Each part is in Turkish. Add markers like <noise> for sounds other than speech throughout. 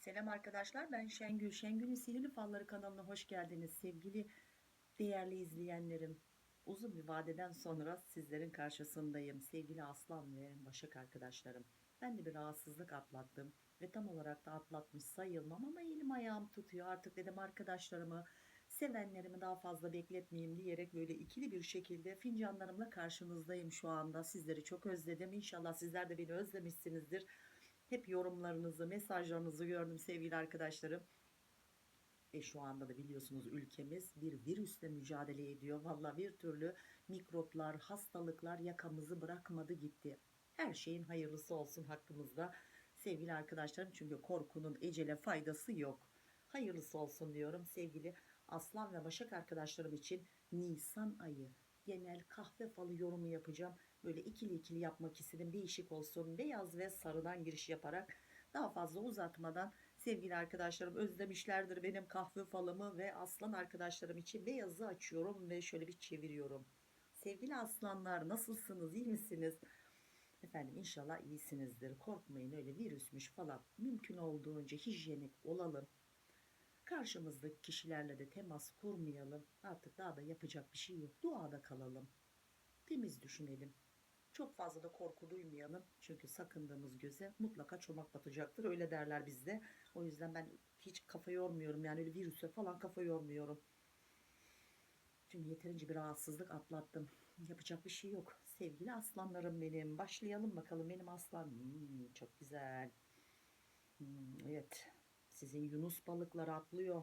Selam arkadaşlar ben Şengül. Şengül'ün Sihirli Falları kanalına hoş geldiniz sevgili değerli izleyenlerim. Uzun bir vadeden sonra sizlerin karşısındayım sevgili Aslan ve Başak arkadaşlarım. Ben de bir rahatsızlık atlattım ve tam olarak da atlatmış sayılmam ama elim ayağım tutuyor. Artık dedim arkadaşlarımı sevenlerimi daha fazla bekletmeyeyim diyerek böyle ikili bir şekilde fincanlarımla karşınızdayım şu anda. Sizleri çok özledim. İnşallah sizler de beni özlemişsinizdir. Hep yorumlarınızı, mesajlarınızı gördüm sevgili arkadaşlarım. Ve şu anda da biliyorsunuz ülkemiz bir virüsle mücadele ediyor. Valla bir türlü mikroplar, hastalıklar yakamızı bırakmadı gitti. Her şeyin hayırlısı olsun hakkımızda sevgili arkadaşlarım. Çünkü korkunun ecele faydası yok. Hayırlısı olsun diyorum sevgili Aslan ve Başak arkadaşlarım için Nisan ayı genel kahve falı yorumu yapacağım. Böyle ikili ikili yapmak istedim. Değişik olsun. Beyaz ve sarıdan giriş yaparak daha fazla uzatmadan sevgili arkadaşlarım özlemişlerdir benim kahve falımı ve aslan arkadaşlarım için beyazı açıyorum ve şöyle bir çeviriyorum. Sevgili aslanlar nasılsınız? iyi misiniz? Efendim inşallah iyisinizdir. Korkmayın öyle virüsmüş falan. Mümkün olduğunca hijyenik olalım. Karşımızdaki kişilerle de temas kurmayalım. Artık daha da yapacak bir şey yok. Duada kalalım. Temiz düşünelim. Çok fazla da korku duymayalım. Çünkü sakındığımız göze mutlaka çomak batacaktır. Öyle derler bizde. O yüzden ben hiç kafa yormuyorum. Yani öyle virüse falan kafa yormuyorum. Çünkü yeterince bir rahatsızlık atlattım. Yapacak bir şey yok. Sevgili aslanlarım benim. Başlayalım bakalım benim aslan. Hmm, çok güzel. Hmm, evet. Sizin Yunus balıkları atlıyor.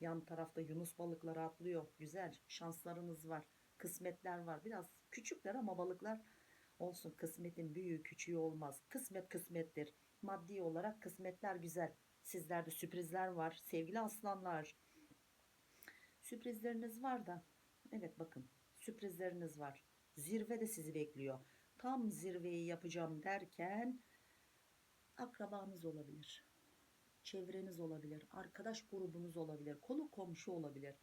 Yan tarafta Yunus balıkları atlıyor. Güzel. Şanslarınız var. Kısmetler var. Biraz küçükler ama balıklar olsun. Kısmetin büyüğü küçüğü olmaz. Kısmet kısmettir. Maddi olarak kısmetler güzel. Sizlerde sürprizler var. Sevgili aslanlar. Sürprizleriniz var da. Evet bakın. Sürprizleriniz var. Zirve de sizi bekliyor. Tam zirveyi yapacağım derken akrabanız olabilir çevreniz olabilir, arkadaş grubunuz olabilir, konu komşu olabilir.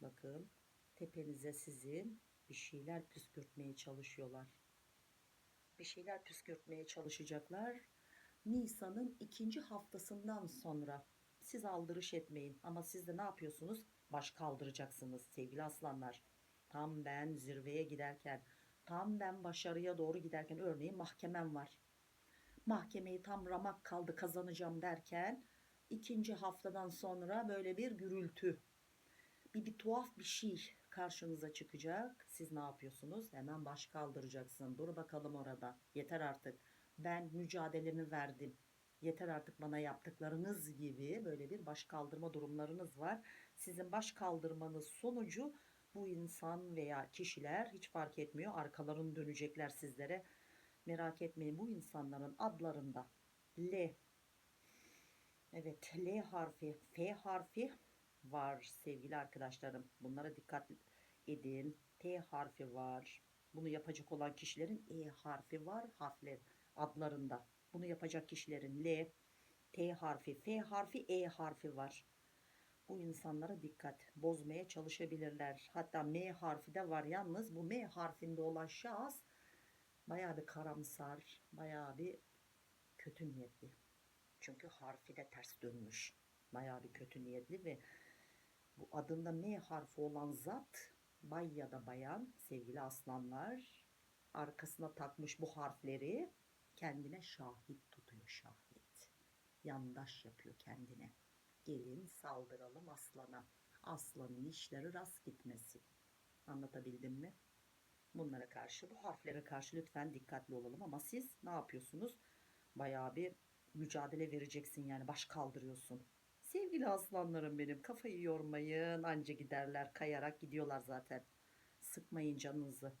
Bakın tepenize sizin bir şeyler püskürtmeye çalışıyorlar. Bir şeyler püskürtmeye çalışacaklar. Nisan'ın ikinci haftasından sonra siz aldırış etmeyin ama siz de ne yapıyorsunuz? Baş kaldıracaksınız sevgili aslanlar. Tam ben zirveye giderken, tam ben başarıya doğru giderken örneğin mahkemem var. Mahkemeyi tam ramak kaldı kazanacağım derken ikinci haftadan sonra böyle bir gürültü bir, bir tuhaf bir şey karşınıza çıkacak. Siz ne yapıyorsunuz? Hemen baş kaldıracaksın. Dur bakalım orada. Yeter artık. Ben mücadelemi verdim. Yeter artık bana yaptıklarınız gibi böyle bir baş kaldırma durumlarınız var. Sizin baş kaldırmanız sonucu bu insan veya kişiler hiç fark etmiyor. Arkalarını dönecekler sizlere. Merak etmeyin bu insanların adlarında L Evet L harfi, F harfi var sevgili arkadaşlarım. Bunlara dikkat edin. T harfi var. Bunu yapacak olan kişilerin E harfi var harfler adlarında. Bunu yapacak kişilerin L, T harfi, F harfi, E harfi var. Bu insanlara dikkat. Bozmaya çalışabilirler. Hatta M harfi de var. Yalnız bu M harfinde olan şahıs bayağı bir karamsar, bayağı bir kötü niyetli. Çünkü harfi de ters dönmüş. Bayağı bir kötü niyetli ve bu adında M harfi olan zat bay ya da bayan sevgili aslanlar arkasına takmış bu harfleri kendine şahit tutuyor şahit. Yandaş yapıyor kendine. Gelin saldıralım aslana. Aslanın işleri rast gitmesin. Anlatabildim mi? Bunlara karşı bu harflere karşı lütfen dikkatli olalım ama siz ne yapıyorsunuz? Bayağı bir mücadele vereceksin yani baş kaldırıyorsun. Sevgili aslanlarım benim kafayı yormayın anca giderler kayarak gidiyorlar zaten. Sıkmayın canınızı.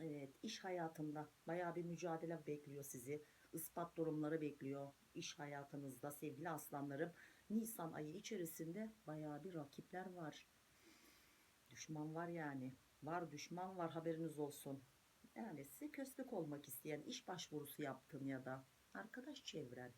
Evet iş hayatında baya bir mücadele bekliyor sizi. Ispat durumları bekliyor iş hayatınızda sevgili aslanlarım. Nisan ayı içerisinde baya bir rakipler var. Düşman var yani. Var düşman var haberiniz olsun. Yani size köstek olmak isteyen iş başvurusu yaptın ya da arkadaş çevren,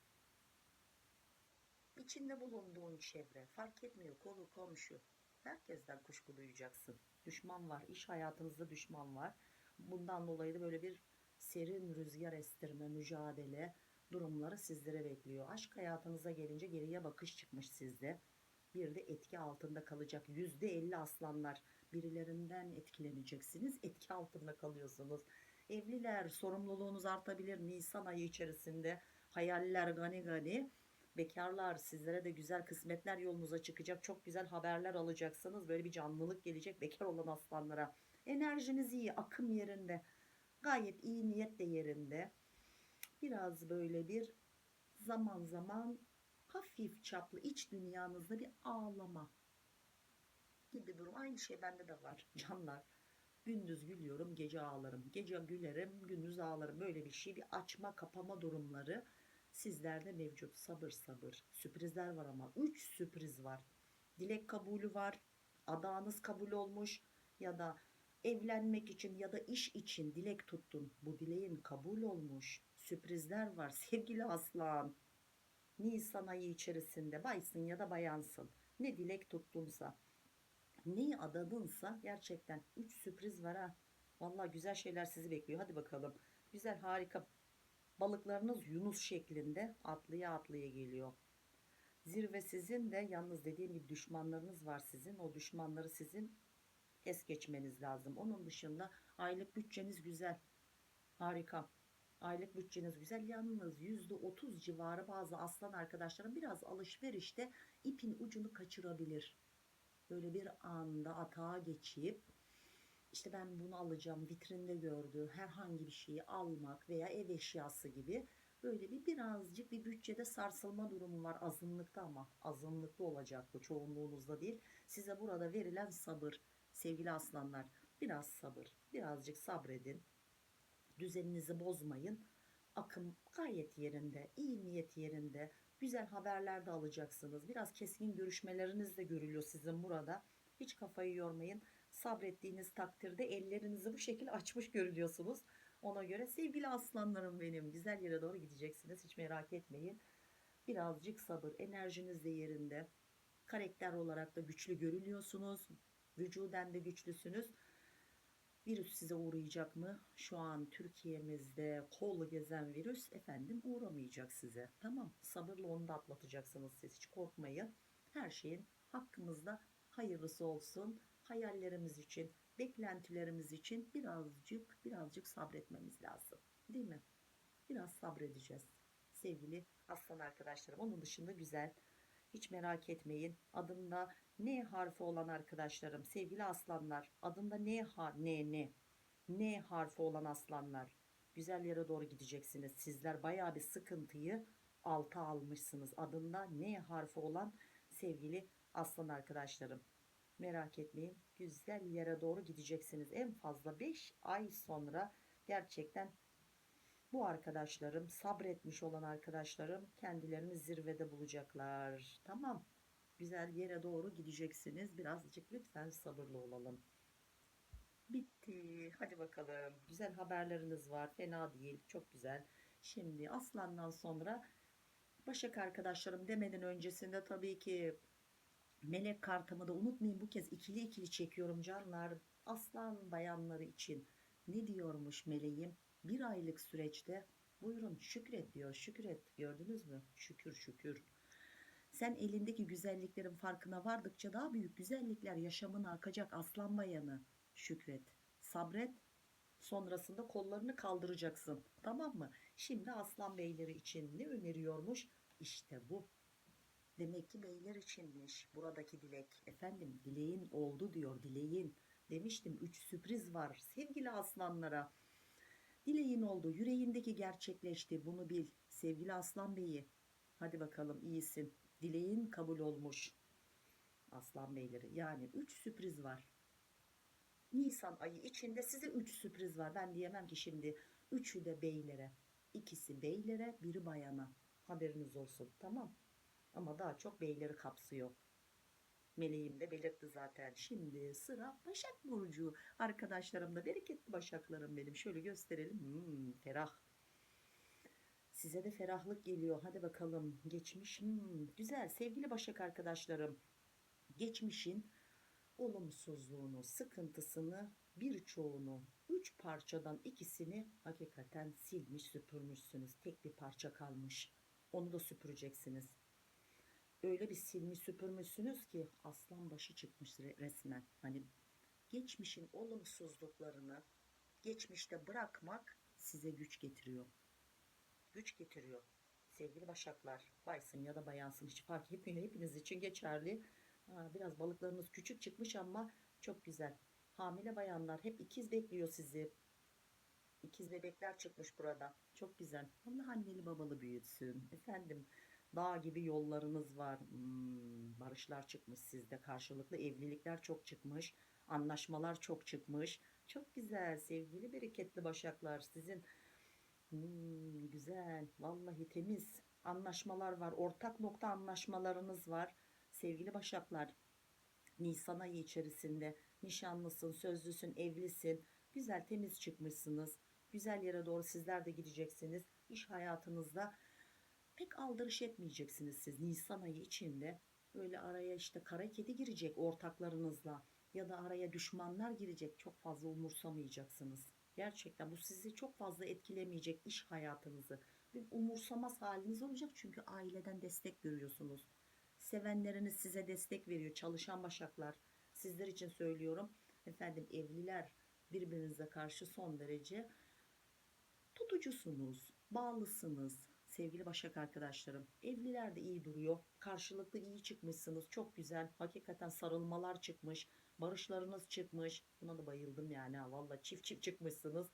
içinde bulunduğun çevre fark etmiyor konu komşu. Herkesten kuşku duyacaksın. Düşman var, iş hayatınızda düşman var. Bundan dolayı da böyle bir serin rüzgar estirme, mücadele, durumları sizlere bekliyor. Aşk hayatınıza gelince geriye bakış çıkmış sizde. Bir de etki altında kalacak. %50 aslanlar birilerinden etkileneceksiniz. Etki altında kalıyorsunuz. Evliler sorumluluğunuz artabilir Nisan ayı içerisinde. Hayaller gani gani. Bekarlar sizlere de güzel kısmetler yolunuza çıkacak. Çok güzel haberler alacaksınız. Böyle bir canlılık gelecek bekar olan aslanlara. Enerjiniz iyi, akım yerinde. Gayet iyi niyet de yerinde. Biraz böyle bir zaman zaman hafif çaplı iç dünyanızda bir ağlama gibi durum. Aynı şey bende de var <laughs> canlar. Gündüz gülüyorum, gece ağlarım. Gece gülerim, gündüz ağlarım. Böyle bir şey, bir açma, kapama durumları sizlerde mevcut. Sabır sabır. Sürprizler var ama. 3 sürpriz var. Dilek kabulü var. Adağınız kabul olmuş ya da evlenmek için ya da iş için dilek tuttun. Bu dileğin kabul olmuş. Sürprizler var <laughs> sevgili aslan. Nisan ayı içerisinde baysın ya da bayansın. Ne dilek tuttunsa, neyi adadınsa gerçekten 3 sürpriz var ha. Vallahi güzel şeyler sizi bekliyor. Hadi bakalım. Güzel harika balıklarınız Yunus şeklinde atlıya atlıya geliyor. Zirve sizin de yalnız dediğim gibi düşmanlarınız var sizin. O düşmanları sizin es geçmeniz lazım. Onun dışında aylık bütçeniz güzel. Harika. Aylık bütçeniz güzel. Yalnız %30 civarı bazı aslan arkadaşlarım biraz alışverişte ipin ucunu kaçırabilir. Böyle bir anda atağa geçip işte ben bunu alacağım vitrinde gördüğü herhangi bir şeyi almak veya ev eşyası gibi böyle bir birazcık bir bütçede sarsılma durumu var azınlıkta ama azınlıklı olacak bu çoğunluğunuzda değil. Size burada verilen sabır sevgili aslanlar biraz sabır birazcık sabredin düzeninizi bozmayın. Akım gayet yerinde iyi niyet yerinde güzel haberler de alacaksınız. Biraz keskin görüşmeleriniz de görülüyor sizin burada. Hiç kafayı yormayın sabrettiğiniz takdirde ellerinizi bu şekilde açmış görülüyorsunuz ona göre sevgili aslanlarım benim güzel yere doğru gideceksiniz hiç merak etmeyin. Birazcık sabır enerjiniz de yerinde. Karakter olarak da güçlü görülüyorsunuz vücuden de güçlüsünüz. Virüs size uğrayacak mı? Şu an Türkiye'mizde kol gezen virüs efendim uğramayacak size. Tamam sabırla onu da atlatacaksınız siz hiç korkmayın. Her şeyin hakkımızda hayırlısı olsun hayallerimiz için beklentilerimiz için birazcık birazcık sabretmemiz lazım değil mi? Biraz sabredeceğiz sevgili aslan arkadaşlarım. Onun dışında güzel hiç merak etmeyin. Adımda N harfi olan arkadaşlarım sevgili aslanlar adında N har N N N harfi olan aslanlar güzel yere doğru gideceksiniz. Sizler bayağı bir sıkıntıyı alta almışsınız. Adında N harfi olan sevgili aslan arkadaşlarım merak etmeyin güzel yere doğru gideceksiniz. En fazla 5 ay sonra gerçekten bu arkadaşlarım sabretmiş olan arkadaşlarım kendilerini zirvede bulacaklar. Tamam güzel yere doğru gideceksiniz. Birazcık lütfen sabırlı olalım. Bitti. Hadi bakalım. Güzel haberleriniz var. Fena değil. Çok güzel. Şimdi aslandan sonra başak arkadaşlarım demeden öncesinde tabii ki melek kartımı da unutmayın bu kez ikili ikili çekiyorum canlar. Aslan bayanları için ne diyormuş meleğim? Bir aylık süreçte buyurun şükret diyor şükret. Gördünüz mü? Şükür şükür. Sen elindeki güzelliklerin farkına vardıkça daha büyük güzellikler yaşamına akacak aslan bayanı. Şükret sabret sonrasında kollarını kaldıracaksın. Tamam mı? Şimdi aslan beyleri için ne öneriyormuş? İşte bu demek ki beyler içinmiş buradaki dilek efendim dileğin oldu diyor dileğin demiştim 3 sürpriz var sevgili aslanlara Dileğin oldu, yüreğindeki gerçekleşti. Bunu bil. Sevgili Aslan Bey'i. Hadi bakalım iyisin. Dileğin kabul olmuş. Aslan Beyleri. Yani 3 sürpriz var. Nisan ayı içinde size 3 sürpriz var. Ben diyemem ki şimdi üçü de beylere. ikisi beylere, biri bayana. Haberiniz olsun. Tamam. Ama daha çok beyleri kapsıyor. Meleğim de belirtti zaten. Şimdi sıra Başak Burcu. Arkadaşlarım da bereketli Başaklarım benim. Şöyle gösterelim. Hmm, ferah. Size de ferahlık geliyor. Hadi bakalım. Geçmiş. Hmm, güzel. Sevgili Başak arkadaşlarım. Geçmişin olumsuzluğunu, sıkıntısını birçoğunu üç parçadan ikisini hakikaten silmiş süpürmüşsünüz. Tek bir parça kalmış. Onu da süpüreceksiniz. Öyle bir silmiş süpürmüşsünüz ki aslan başı çıkmış re- resmen. Hani geçmişin olumsuzluklarını geçmişte bırakmak size güç getiriyor. Güç getiriyor. Sevgili başaklar, baysın ya da bayansın hiç fark etmiyor. Hepiniz için geçerli. Biraz balıklarınız küçük çıkmış ama çok güzel. Hamile bayanlar hep ikiz bekliyor sizi. İkiz bebekler çıkmış burada. Çok güzel. Allah anneli babalı büyütsün. Efendim dağ gibi yollarınız var. Hmm, barışlar çıkmış sizde. Karşılıklı evlilikler çok çıkmış. Anlaşmalar çok çıkmış. Çok güzel sevgili bereketli başaklar. Sizin hmm, güzel. Vallahi temiz anlaşmalar var. Ortak nokta anlaşmalarınız var. Sevgili başaklar. Nisan ayı içerisinde nişanlısın, sözlüsün, evlisin. Güzel temiz çıkmışsınız. Güzel yere doğru sizler de gideceksiniz. İş hayatınızda pek aldırış etmeyeceksiniz siz Nisan ayı içinde. Böyle araya işte kara kedi girecek ortaklarınızla ya da araya düşmanlar girecek. Çok fazla umursamayacaksınız. Gerçekten bu sizi çok fazla etkilemeyecek iş hayatınızı. Bir umursamaz haliniz olacak çünkü aileden destek görüyorsunuz. Sevenleriniz size destek veriyor. Çalışan başaklar. Sizler için söylüyorum. Efendim evliler birbirinize karşı son derece tutucusunuz, bağlısınız. Sevgili Başak arkadaşlarım, evliler de iyi duruyor. Karşılıklı iyi çıkmışsınız. Çok güzel. Hakikaten sarılmalar çıkmış. Barışlarınız çıkmış. Buna da bayıldım yani. Valla çift çift çıkmışsınız.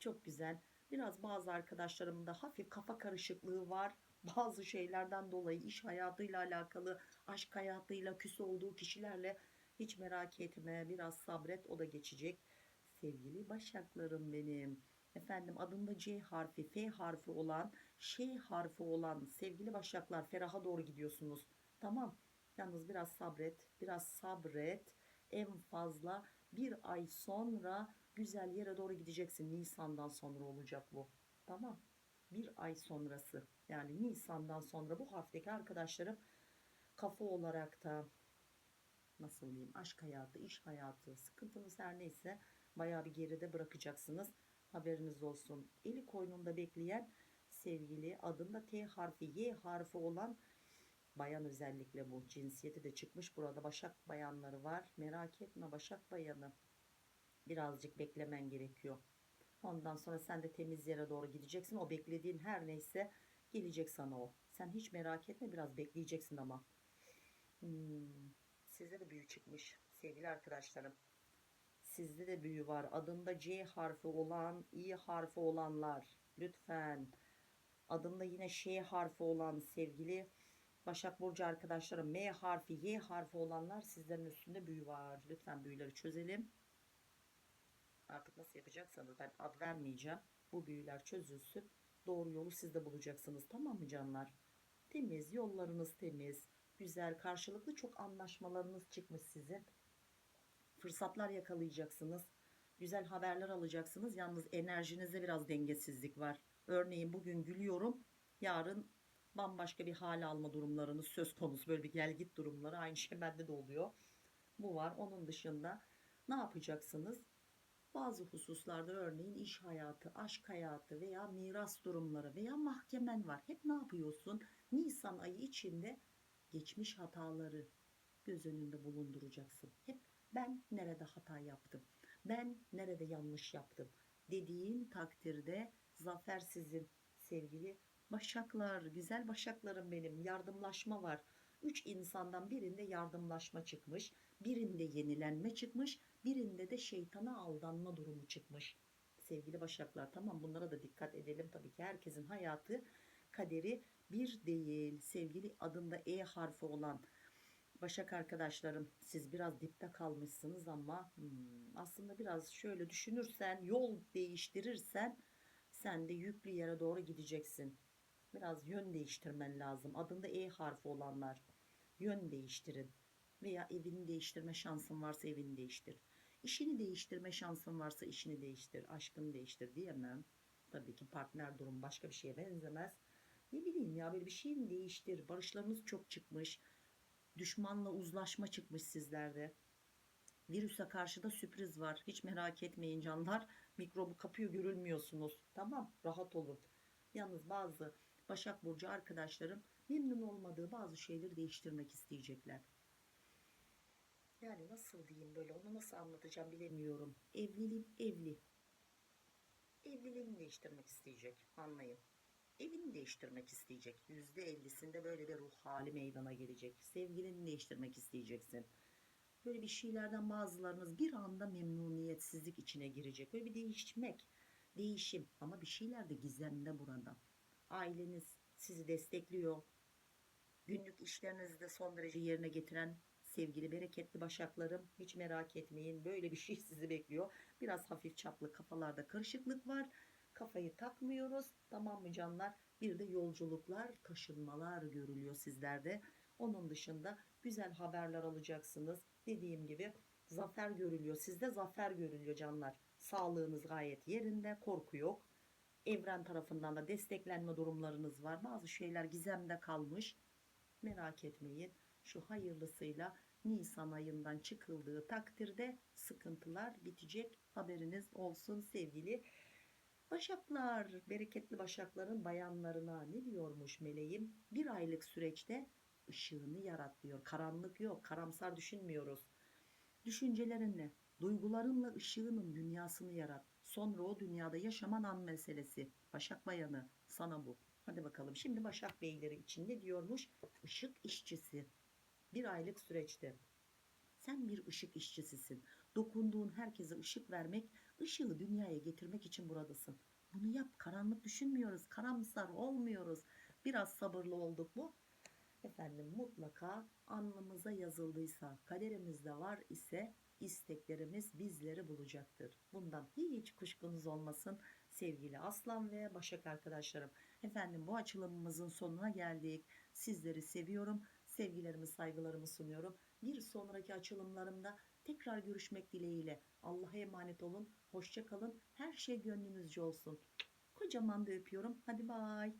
Çok güzel. Biraz bazı arkadaşlarımın da hafif kafa karışıklığı var. <laughs> Bazı şeylerden dolayı iş hayatıyla alakalı, aşk hayatıyla küs olduğu kişilerle hiç merak etme. Biraz sabret o da geçecek. Sevgili Başaklarım benim. Efendim adında C harfi, F harfi olan, Ş harfi olan sevgili Başaklar feraha doğru gidiyorsunuz. Tamam. Yalnız biraz sabret, biraz sabret. En fazla bir ay sonra güzel yere doğru gideceksin. Nisan'dan sonra olacak bu. Tamam. Bir ay sonrası yani Nisan'dan sonra bu haftaki arkadaşlarım kafa olarak da nasıl diyeyim aşk hayatı, iş hayatı, sıkıntınız her neyse bayağı bir geride bırakacaksınız. Haberiniz olsun. Eli koynunda bekleyen sevgili adında T harfi, Y harfi olan bayan özellikle bu cinsiyeti de çıkmış. Burada Başak bayanları var. Merak etme Başak bayanı. Birazcık beklemen gerekiyor. Ondan sonra sen de temiz yere doğru gideceksin. O beklediğin her neyse gelecek sana o. Sen hiç merak etme biraz bekleyeceksin ama. Hmm, Sizde de büyü çıkmış sevgili arkadaşlarım. Sizde de büyü var. Adında C harfi olan, İ harfi olanlar. Lütfen. Adında yine Ş harfi olan sevgili Başak Burcu arkadaşlarım. M harfi, Y harfi olanlar sizlerin üstünde büyü var. Lütfen büyüleri çözelim. Artık nasıl yapacaksanız ben ad vermeyeceğim. Bu büyüler çözülsün. Doğru yolu siz de bulacaksınız. Tamam mı canlar? Temiz, yollarınız temiz. Güzel, karşılıklı çok anlaşmalarınız çıkmış sizin fırsatlar yakalayacaksınız. Güzel haberler alacaksınız. Yalnız enerjinizde biraz dengesizlik var. Örneğin bugün gülüyorum. Yarın bambaşka bir hal alma durumlarınız söz konusu. Böyle bir gel git durumları aynı şey bende de oluyor. Bu var. Onun dışında ne yapacaksınız? Bazı hususlarda örneğin iş hayatı, aşk hayatı veya miras durumları veya mahkemen var. Hep ne yapıyorsun? Nisan ayı içinde geçmiş hataları göz önünde bulunduracaksın. Hep ben nerede hata yaptım? Ben nerede yanlış yaptım? Dediğin takdirde zafer sizin sevgili başaklar, güzel başaklarım benim. Yardımlaşma var. Üç insandan birinde yardımlaşma çıkmış, birinde yenilenme çıkmış, birinde de şeytana aldanma durumu çıkmış. Sevgili başaklar tamam bunlara da dikkat edelim tabii ki herkesin hayatı kaderi bir değil. Sevgili adında E harfi olan Başak arkadaşlarım siz biraz dipte kalmışsınız ama hmm, aslında biraz şöyle düşünürsen yol değiştirirsen sen de yüklü yere doğru gideceksin. Biraz yön değiştirmen lazım. Adında E harfi olanlar yön değiştirin veya evini değiştirme şansın varsa evini değiştir. İşini değiştirme şansın varsa işini değiştir. Aşkını değiştir diyemem. Tabii ki partner durum başka bir şeye benzemez. Ne bileyim ya böyle bir şeyini değiştir. Barışlarınız çok çıkmış düşmanla uzlaşma çıkmış sizlerde. Virüse karşı da sürpriz var. Hiç merak etmeyin canlar. <laughs> Mikrobu kapıyor görülmüyorsunuz. Tamam rahat olun. Yalnız bazı Başak Burcu arkadaşlarım memnun olmadığı bazı şeyleri değiştirmek isteyecekler. Yani nasıl diyeyim böyle onu nasıl anlatacağım bilemiyorum. Evliliğim evli. Evliliğini değiştirmek isteyecek anlayın. Evini değiştirmek isteyecek. Yüzde ellisinde böyle bir ruh hali meydana gelecek. Sevgilini değiştirmek isteyeceksin. Böyle bir şeylerden bazılarınız bir anda memnuniyetsizlik içine girecek. Böyle bir değişmek, değişim ama bir şeyler de gizemde burada. Aileniz sizi destekliyor. Günlük işlerinizi de son derece yerine getiren sevgili bereketli başaklarım hiç merak etmeyin böyle bir şey sizi bekliyor. Biraz hafif çaplı kafalarda karışıklık var. Kafayı takmıyoruz tamam mı canlar? Bir de yolculuklar, taşınmalar görülüyor sizlerde. Onun dışında güzel haberler alacaksınız. Dediğim gibi zafer görülüyor. Sizde zafer görülüyor canlar. Sağlığınız gayet yerinde, korku yok. Evren tarafından da desteklenme durumlarınız var. Bazı şeyler gizemde kalmış. Merak etmeyin. Şu hayırlısıyla Nisan ayından çıkıldığı takdirde sıkıntılar bitecek. Haberiniz olsun sevgili Başaklar, bereketli başakların bayanlarına ne diyormuş meleğim? Bir aylık süreçte ışığını yarat diyor. Karanlık yok, karamsar düşünmüyoruz. Düşüncelerinle, duygularınla ışığının dünyasını yarat. Sonra o dünyada yaşaman an meselesi. Başak bayanı sana bu. Hadi bakalım şimdi Başak beyleri için ne diyormuş? Işık işçisi. Bir aylık süreçte. Sen bir ışık işçisisin. Dokunduğun herkese ışık vermek, ışığı dünyaya getirmek için buradasın. Bunu yap. Karanlık düşünmüyoruz. Karamsar olmuyoruz. Biraz sabırlı olduk mu? Efendim mutlaka alnımıza yazıldıysa, kaderimizde var ise isteklerimiz bizleri bulacaktır. Bundan hiç kuşkunuz olmasın sevgili Aslan ve Başak arkadaşlarım. Efendim bu açılımımızın sonuna geldik. Sizleri seviyorum. Sevgilerimi, saygılarımı sunuyorum. Bir sonraki açılımlarımda tekrar görüşmek dileğiyle. Allah'a emanet olun. Hoşça kalın. Her şey gönlünüzce olsun. Kocaman da öpüyorum. Hadi bay.